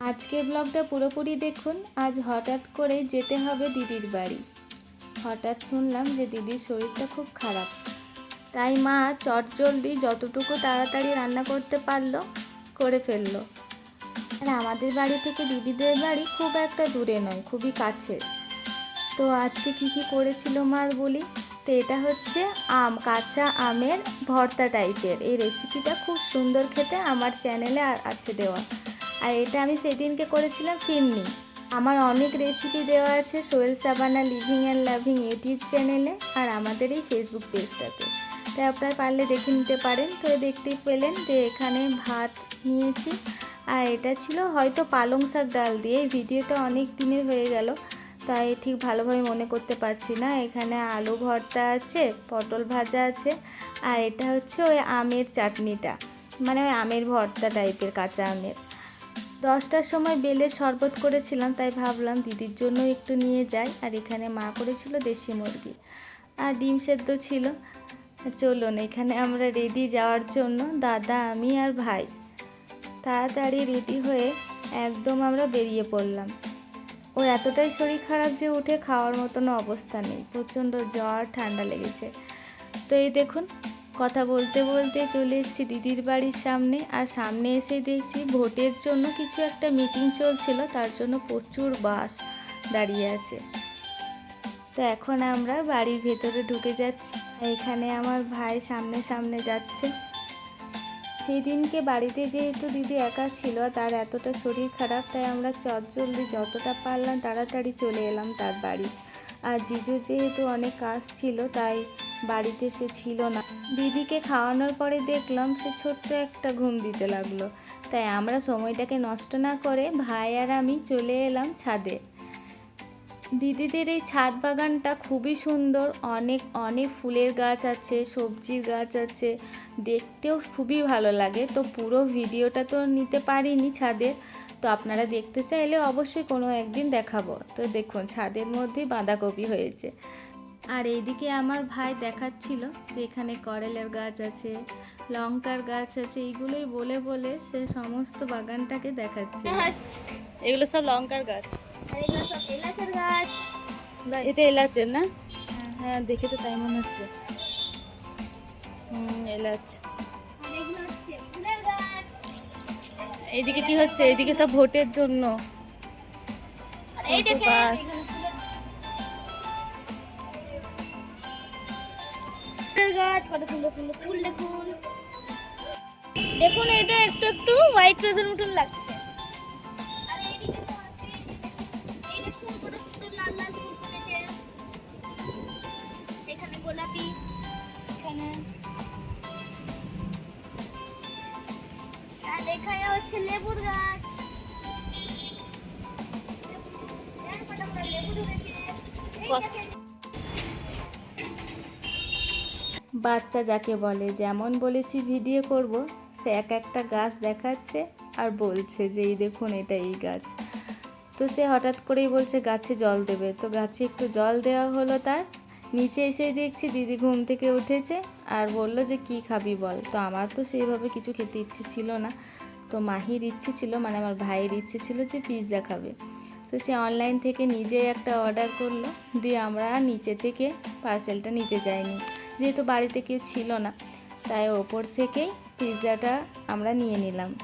আজকে ব্লগটা পুরোপুরি দেখুন। আজ হঠাৎ করে যেতে হবে দিদির বাড়ি। হঠাৎ শুনলাম যে দিদির শরীরটা খুব খারাপ। তাই মা চটজলদি যতটুকু তাড়াতাড়ি রান্না করতে পারল, করে ফেলল। আর আমাদের বাড়ি থেকে দিদিদের বাড়ি খুব একটা দূরে নয়, খুবই কাছে তো আজকে কি কি করেছিল মা বলি? তো এটা হচ্ছে আম, কাঁচা আমের ভর্তা টাইপের এই রেসিপিটা খুব সুন্দর খেতে আমার চ্যানেলে আছে দেওয়া। আর এটা আমি সেদিনকে করেছিলাম ফিরনি। আমার অনেক রেসিপি দেওয়া আছে Sohel Sabana living and loving YouTube চ্যানেলে আর আমাদের এই ফেসবুক পেজটাতে তাই আপনারা পারলে দেখে নিতে পারেন। তো দেখতেই পেলেন যে এখানে ভাত নিয়েছি। আর এটা ছিল হয়তো পালং শাক ডাল দিয়ে। এই ভিডিওটা অনেক দিনের হয়ে গেল। তাই ঠিক ভালোভাবে মনে করতে পারছি না। এখানে আলু ভর্তা আছে, পটল ভাজা আছে। আর এটা হচ্ছে ওই আমের চাটনিটা। মানে ওই আমের ভর্তা টাইপের কাঁচা আমের। দশটার সময় বেলের শরবত করেছিলাম, তাই ভাবলাম দিদির জন্য একটু নিয়ে যাই। আর এখানে মা করেছিল দেশি মুরগি। আর ডিম সেদ্ধ ছিল। চলুন, এখানে আমরা রেডি যাওয়ার জন্য দাদা, আমি আর ভাই। তাড়াতাড়ি রেডি হয়ে একদম আমরা বেরিয়ে পড়লাম। ও এতটাই শরীর খারাপ যে উঠে খাওয়ার মতন অবস্থা নেই। প্রচণ্ড জ্বর, ঠান্ডা লেগেছে। তো এই দেখুন কথা বলতে বলতে চলে এসেছি দিদির বাড়ির সামনে। আর সামনে এসে দেখছি ভোটের জন্য কিছু একটা মিটিং চলছিল, তার জন্য প্রচুর বাস দাঁড়িয়ে আছে। তো এখন আমরা বাড়ির ভেতরে ঢুকে যাচ্ছি। এখানে আমার ভাই সামনে সামনে যাচ্ছে। সেদিনকে বাড়িতে যেহেতু দিদি একা ছিল, তার এতটা শরীর খারাপ, তাই আমরা চটজলদি যতটা পারলাম তাড়াতাড়ি চলে এলাম তার বাড়ি। আর জিজু যেহেতু অনেক কাজ ছিল, তাই বাড়িতে সে ছিল না। দিদিকে খাওয়ানোর পরে দেখলাম সে ছোট্ট একটা ঘুম দিতে লাগল। তাই আমরা সময়টাকে নষ্ট না করে ভাই আর আমি চলে এলাম ছাদে। দিদিদের এই ছাদ বাগানটা খুবই সুন্দর। অনেক অনেক ফুলের গাছ আছে, সবজির গাছ আছে। দেখতেও খুবই ভালো লাগে। তো পুরো ভিডিওটা তো নিতে পারিনি ছাদের তো আপনারা দেখতে চাইলে অবশ্যই কোনো একদিন দেখাবো। তো দেখুন, ছাদের মধ্যেই বাঁধাকপি হয়েছে। আর এইদিকে আমার ভাই দেখাচ্ছিল যে এখানে করেলের গাছ আছে লঙ্কার গাছ আছে এইগুলোই বলে বলে সে সমস্ত বাগানটাকে দেখাচ্ছে। এগুলো সব লঙ্কার গাছ। আর এলাচের গাছ। এটা এলাচের না? হ্যাঁ দেখে তো তাই মনে হচ্ছে। হুম এলাচ। আর এগুলো হচ্ছে ফুলের গাছ। এইদিকে কি হচ্ছে? এইদিকে সব ভোটের জন্য। আর এই কত গাছ, কত সুন্দর সুন্দর ফুল দেখুন। দেখুন, এটা একটু একটু হোয়াইট রোজের মতন লাগছে। এখানে গোলাপি আর এখানে হচ্ছে লেবুর গাছ। বাচ্চা যাকে বলে, যেমন বলেছি ভিডিও করব, সে এক একটা গাছ দেখাচ্ছে আর বলছে যে, এই দেখুন, এটা এই গাছ। তো সে হঠাৎ করেই বলছে, গাছে জল দেবে। তো গাছে একটু জল দেওয়া হলো তার। নিচে এসে দেখছি দিদি ঘুম থেকে উঠেছে আর বলল যে, কি খাবি বল? তো আমার তো সেইভাবে কিছু খেতে ইচ্ছে ছিল না। তো মাহির ইচ্ছে ছিল মানে আমার ভাইয়ের ইচ্ছে ছিল যে, পিৎজা খাবে। তো সে অনলাইন থেকে নিজেই একটা অর্ডার করল। দিয়ে আমরা নিচে থেকে পার্সেলটা নিতে যাইনি। যেহেতু বাড়িতে কেউ ছিল না তাই ওপর থেকেই পিৎজাটা আমরা নিয়ে নিলাম।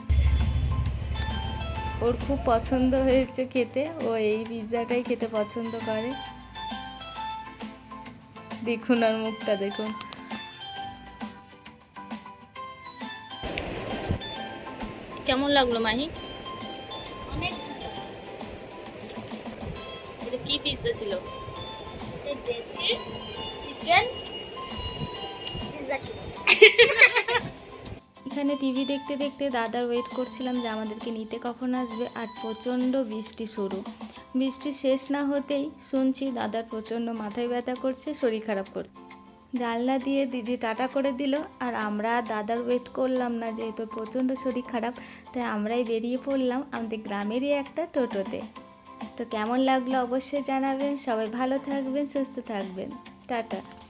ওর খুব পছন্দ হয়েছে খেতে ও এই পিৎজাটাই খেতে পছন্দ করে। দেখুন আর মুখটা দেখুন। কেমন লাগল মাহি? অনেক। এটা কি পিৎজা ছিল? এটা দেশি চিকেন। পিৎজা ছিল এখানে টিভি দেখতে দেখতে দাদার ওয়েট করছিলাম যে আমাদেরকে নিতে কখন আসবে আর প্রচণ্ড বৃষ্টি শুরু। বৃষ্টি শেষ না হতেই শুনছি দাদার প্রচণ্ড মাথায় ব্যথা করছে, শরীর খারাপ করছে জানলা দিয়ে দিদি টাটা করে দিল আর আমরা দাদার ওয়েট করলাম না যেহেতু প্রচণ্ড শরীর খারাপ, তাই আমরাই বেরিয়ে পড়লাম আমাদের গ্রামেরই একটা টোটোতে। তো কেমন লাগল অবশ্যই জানাবেন, সবাই ভালো থাকবেন, সুস্থ থাকবেন। টাটা।